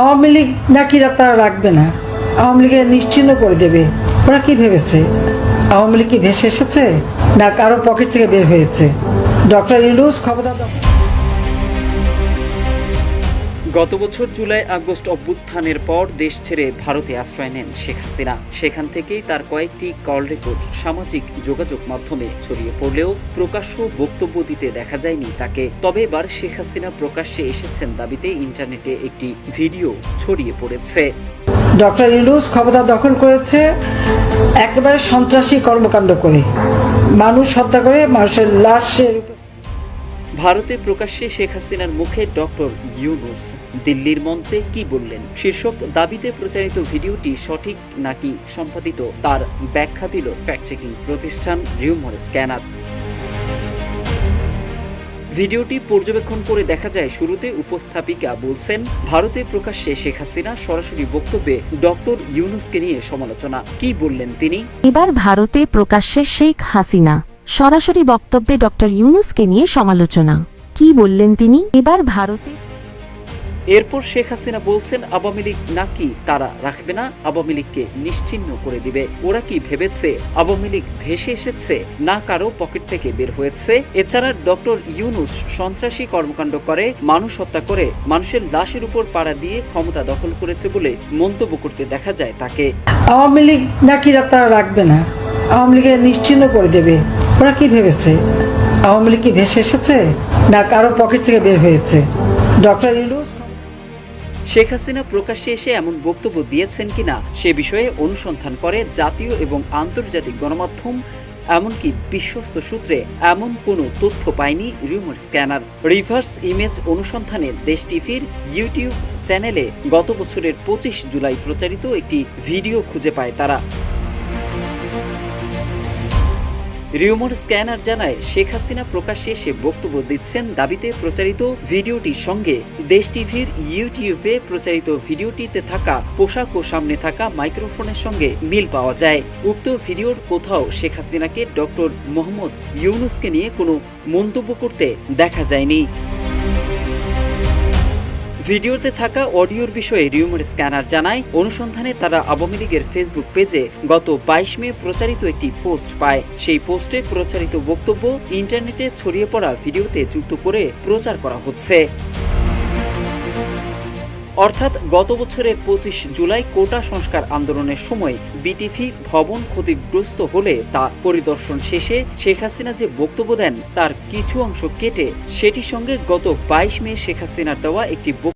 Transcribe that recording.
আওয়ামী লীগ নাকি তারা রাখবে না? আওয়ামী লীগের নিশ্চিন্ন করে দেবে। ওরা কি ভেবেছে? আওয়ামী লীগ কি ভেসে এসেছে? না কারও পকেট থেকে বের হয়েছে? ডক্টর ইউনুস ক্ষমতা গত বছর জুলাই, আগস্ট অভ্যুত্থানের পর দেশ ছেড়ে ভারতে আশ্রয় নেন শেখ হাসিনা। সেখান থেকেই তার কয়েকটি কল রেকর্ড সামাজিক যোগাযোগ মাধ্যমে ছড়িয়ে পড়লেও প্রকাশ্য বক্তব্য দিতে দেখা যায়নি তাকে। তবে এবার শেখ হাসিনা প্রকাশ্যে এসেছেন দাবিতে ইন্টারনেটে একটি ভিডিও ছড়িয়ে পড়েছে। ডক্টর ইউনুস ক্ষমতা দখল করেছে, একেবারে সন্ত্রাসী কর্মকাণ্ড করে। মানুষ হত্যা করে, মানুষের লাশের ভারতে প্রকাশ্যে শেখ হাসিনার মুখে ডক্টর ইউনুস। দিল্লির মঞ্চে কি বললেন? শীর্ষক দাবিতে প্রচারিত ভিডিওটি সঠিক নাকি সম্পাদিত? তার ব্যাখ্যা দিল ফ্যাক্ট চেকিং প্রতিষ্ঠান রিউমার স্ক্যানার। ভিডিওটি পর্যবেক্ষণ করে দেখা যায়, শুরুতে উপস্থাপিকা বলছেন, ভারতে প্রকাশ্যে শেখ হাসিনা সরাসরি বক্তব্যে ডক্টর ইউনুসকে নিয়ে সমালোচনা। কি বললেন তিনি? এবার ভারতে প্রকাশ্যে শেখ হাসিনা। সরাসরি বক্তব্যে ডক্টর ইউনুসকে নিয়ে সমালোচনা। কি বললেন তিনি? এবার ভারতে এরপর শেখ হাসিনা বলছেন আওয়ামী লীগ নাকি তারা রাখবে না আওয়ামী লীগকে নিশ্চিহ্ন করে দিবে। ওরা কি ভেবেছে আওয়ামী লীগ ভেসে এসেছে না কারও পকেট থেকে বের হয়েছে? এছাড়া ডক্টর ইউনুস সন্ত্রাসী কর্মকাণ্ড করে মানুষ হত্যা করে মানুষের লাশের উপর পাড়া দিয়ে ক্ষমতা দখল করেছে বলে মন্তব্য করতে দেখা যায় তাকে। আওয়ামী লীগ নাকি তারা রাখবে না আওয়ামী লীগের নিশ্চিন্ন করে দেবে। ওরা কি ভেবেছে? আওয়ামী লীগ কি ভেসে এসেছে? না কারও পকেট থেকে বের হয়েছে? ডক্টর ইউনুস শেখ হাসিনা প্রকাশ্যে এসে এমন বক্তব্য দিয়েছেন কিনা সে বিষয়ে অনুসন্ধান করে জাতীয় এবং আন্তর্জাতিক গণমাধ্যম, এমনকি বিশ্বস্ত সূত্রে এমন কোনো তথ্য পায়নি রিউমার স্ক্যানার রিভার্স ইমেজ অনুসন্ধানে দেশ টিভির ইউটিউব চ্যানেলে গত বছরের পঁচিশ জুলাই প্রচারিত একটি ভিডিও খুঁজে পায় তারা। রিউমার স্ক্যানার জানায়, শেখ হাসিনা প্রকাশ্যে এসে বক্তব্য দিচ্ছেন দাবিতে প্রচারিত ভিডিওটির সঙ্গে। দেশ টিভির ইউটিউবে প্রচারিত ভিডিওটিতে থাকা পোশাক ও সামনে থাকা মাইক্রোফোনের সঙ্গে মিল পাওয়া যায়। উক্ত ভিডিওর কোথাও শেখ হাসিনাকে ডক্টর মোহাম্মদ ইউনুসকে নিয়ে কোনো মন্তব্য করতে দেখা যায়নি। ভিডিওতে থাকা অডিওর বিষয়ে রিউমার স্ক্যানার জানায়, অনুসন্ধানে তারা আওয়ামী লীগের ফেসবুক পেজে গত বাইশ মে প্রচারিত একটি পোস্ট পায়। সেই পোস্টে প্রচারিত বক্তব্য ইন্টারনেটে ছড়িয়ে পড়া ভিডিওতে যুক্ত করে প্রচার করা হচ্ছে। অর্থাৎ গত বছরের পঁচিশ জুলাই কোটা সংস্কার আন্দোলনের সময় বিটিভি ভবন ক্ষতিগ্রস্ত হলে তা পরিদর্শন শেষে শেখ হাসিনা যে বক্তব্য দেন, তার কিছু অংশ কেটে সেটির সঙ্গে গত বাইশ মে শেখ হাসিনার দেওয়া একটি